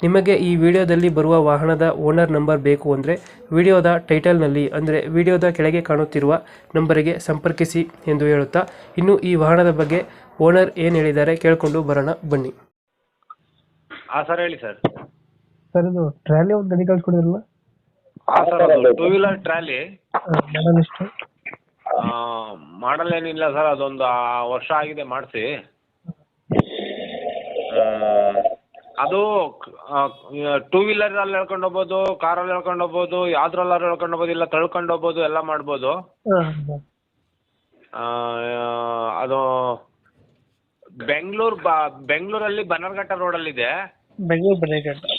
ನಿಮಗೆ ಈ ವಿಡಿಯೋದಲ್ಲಿ ಬರುವ ವಾಹನದ ಓನರ್ ನಂಬರ್ ಬೇಕು ಅಂದರೆ ವಿಡಿಯೋದ ಟೈಟಲ್ನಲ್ಲಿ ಅಂದರೆ ವಿಡಿಯೋದ ಕೆಳಗೆ ಕಾಣುತ್ತಿರುವ ನಂಬರಿಗೆ ಸಂಪರ್ಕಿಸಿ ಎಂದು ಹೇಳುತ್ತಾ ಇನ್ನು ಈ ವಾಹನದ ಬಗ್ಗೆ ಓನರ್ ಏನು ಹೇಳಿದ್ದಾರೆ ಕೇಳಿಕೊಂಡು ಬರೋಣ ಬನ್ನಿ. ಆ ಸರ್ ಹೇಳಿ ಸರ್ ಸರ್ ಇದು ಟ್ರಾಲಿ ಒಂದು ಗಡಿ ಕಳ್ಸ್ಕೊಡಿದ್ರಲ್ಲ? ಹಾಂ ಸರ್ ಅದು ಟೂ ವೀಲರ್ ಟ್ರಾಲಿ. ಮಾಡಲ್ ಎಷ್ಟು? ಮಾಡಲ್ ಏನಿಲ್ಲ ಸರ್ ಅದೊಂದು ಆ, ವರ್ಷ ಆಗಿದೆ ಮಾಡಿಸಿ. ಅದು ಟೂ ವೀಲರಲ್ಲಿ ಹೇಳ್ಕೊಂಡು ಹೋಗ್ಬೋದು ಕಾರಲ್ಲಿ ಹೇಳ್ಕೊಂಡು ಹೋಗ್ಬೋದು ಯಾವ್ದ್ರಲ್ಲಾರು ಹೇಳ್ಕೊಂಡು ಹೋಗ್ಬೋದು ಇಲ್ಲ ತಳ್ಕೊಂಡು ಹೋಗ್ಬೋದು ಎಲ್ಲ ಮಾಡ್ಬೋದು. ಆ, ಅದು ಬೆಂಗಳೂರು ಬೆಂಗ್ಳೂರಲ್ಲಿ ಬೆಂಗಳೂರಲ್ಲಿ ರೋಡ್ ರೋಡಲ್ಲಿದೆ. ಬೆಂಗಳೂರು ಬೆಂಗ್ಳೂರಲ್ಲಿ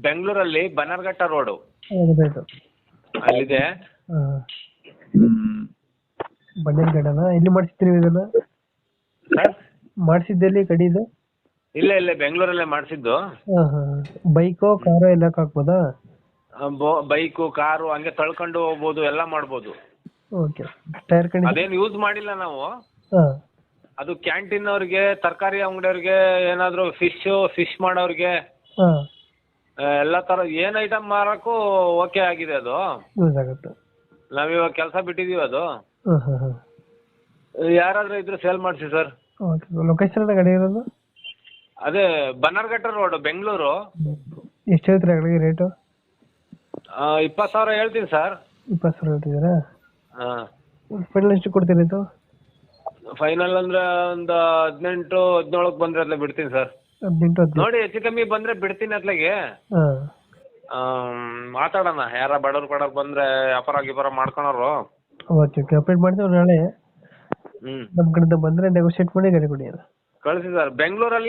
ಬೆಂಗಳೂರಲ್ಲಿ ಬನ್ನರ್ಘಟ್ಟ ರೋಡು. ಗೊತ್ತಾಯ್ತು ಅಲ್ಲಿದೆ. ಬನ್ನೇಘಟ್ಟನ ಎಲ್ಲಿ ಮಾಡಿಸಿದ್ರಿ ಇದನ್ನ? ಸರ್? ಮಾಡಿಸಿದ್ದಲ್ಲಿ ಇದು ಇಲ್ಲೇ ಇಲ್ಲೇ ಬೆಂಗಳೂರಲ್ಲೇ ಮಾಡಿಸಿದ್ದು. ಬೈಕು ಕಾರು ಎಲ್ಲ ಹಾಕ್ಬೋದಾ? ಬೈಕು ಕಾರು ಹಂಗೆ ತಳ್ಕೊಂಡು ಹೋಗ್ಬೋದು ಎಲ್ಲ ಮಾಡ್ಬೋದು. ಓಕೆ. ಟೈರ್ ಕಂಡೀಷನ್ ಅದೇನು ಯೂಸ್ ಮಾಡಿಲ್ಲ ನಾವು. ಅದು ಕ್ಯಾಂಟೀನ್ ಅವ್ರಿಗೆ ತರಕಾರಿ ಅಂಗಡಿಯವ್ರಿಗೆ ಏನಾದ್ರು ಫಿಶ್ ಫಿಶ್ ಮಾಡೋರಿಗೆ ಎಲ್ಲಾ ತರ ಏನ್ ಐಟಮ್ ಮಾರಕ್ಕೂ ಓಕೆ ಆಗಿದೆ ಅದು. ಯೂಸ್ ಆಗುತ್ತೆ. ನಾವಿವಾಗ ಕೆಲಸ ಬಿಟ್ಟಿದೀವಿ ಅದು. ಯಾರಾದ್ರೂ ಇದ್ರೆ ಸೇಲ್ ಮಾಡಿಸಿ ಸರ್. ಲೊಕೇಶನ್ ಗಾಡಿ ಇರೋದು? ಅದೇ ಬನ್ನರ್ಘಟ್ಟ ರೋಡ್ ಬೆಂಗಳೂರು. ಎಷ್ಟು ಹೇಳ್ತೀರಾ ಗಾಡಿಗೆ ರೇಟು ಇಪ್ಪತ್ತು ಸಾವಿರ ಹೇಳ್ತೀನಿ ಸರ್. ಇಪ್ಪತ್ತು ಸಾವಿರ ಹೇಳ್ತಿದ್ದೀರಾ? ಹಾಂ ಫೈನಲ್ ಎಷ್ಟು ಕೊಡ್ತೀರಾ ಇದು? ಫೈನಲ್ ಅಂದ್ರೆ ಒಂದು ಹದಿನೆಂಟು ಹದಿನೇಳಕ್ಕೆ ಬಂದ್ರೆ ಅತ್ಲೆ ಬಿಡ್ತೀನಿ ಸರ್. ಹದಿನೆಂಟು ಹದಿನೈದು ನೋಡಿ ಹೆಚ್ಚು ಕಮ್ಮಿ ಬಂದ್ರೆ ಬಿಡ್ತೀನಿ ಅದ್ಲಿಗೆ. ಹಾಂ. ಆಮ್, ಮಾತಾಡೋಣ. ಯಾರ ಬಡವ್ರು ಕೊಡೋರು ಬಂದ್ರೆ ವ್ಯಾಪಾರ ಗಿಪಾರ ಮಾಡ್ಕೊಳೋರು. Okay okay. ಅಪ್ಡೇಟ್ ಮಾಡ್ತೀವಿ ನಾಳೆ. ಹ್ಮ್. ನಮ್ಮ ಕಡೆಯಿಂದ ಬಂದರೆ ನೆಗೋಷಿಯೇಟ್ ಮಾಡಿ ಗಾಡಿ ಕೊಡಿ ಕಳಿಸಿ ಸರ್. ಬೆಂಗಳೂರಲ್ಲಿ